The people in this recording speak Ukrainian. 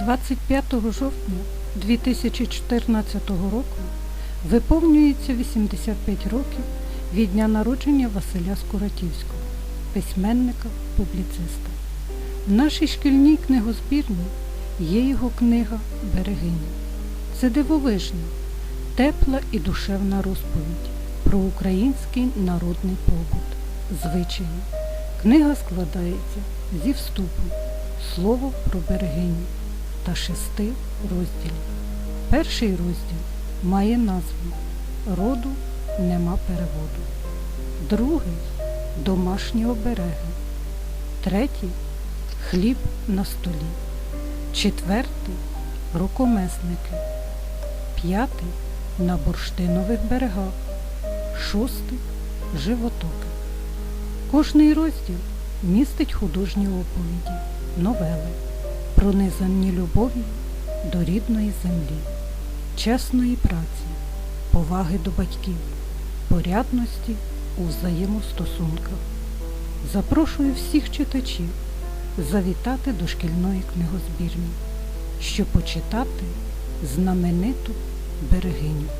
25 жовтня 2014 року виповнюється 85 років від дня народження Василя Скуратівського, письменника, публіциста. В нашій шкільній книгозбірні є його книга Берегиня. Це дивовижна, тепла і душевна розповідь про український народний побут, звичаї. Книга складається зі вступу, слово про берегиню та шести розділів. Перший розділ має назву Роду нема переводу. Другий домашні обереги. Третій хліб на столі. Четвертий рукомесники. П'ятий на бурштинових берегах. Шостий животоки. Кожний розділ містить художні оповіді, новели, пронизані любов'ю до рідної землі, чесної праці, поваги до батьків, порядності у взаємостосунках. Запрошую всіх читачів завітати до шкільної книгозбірні, щоб почитати знамениту берегиню.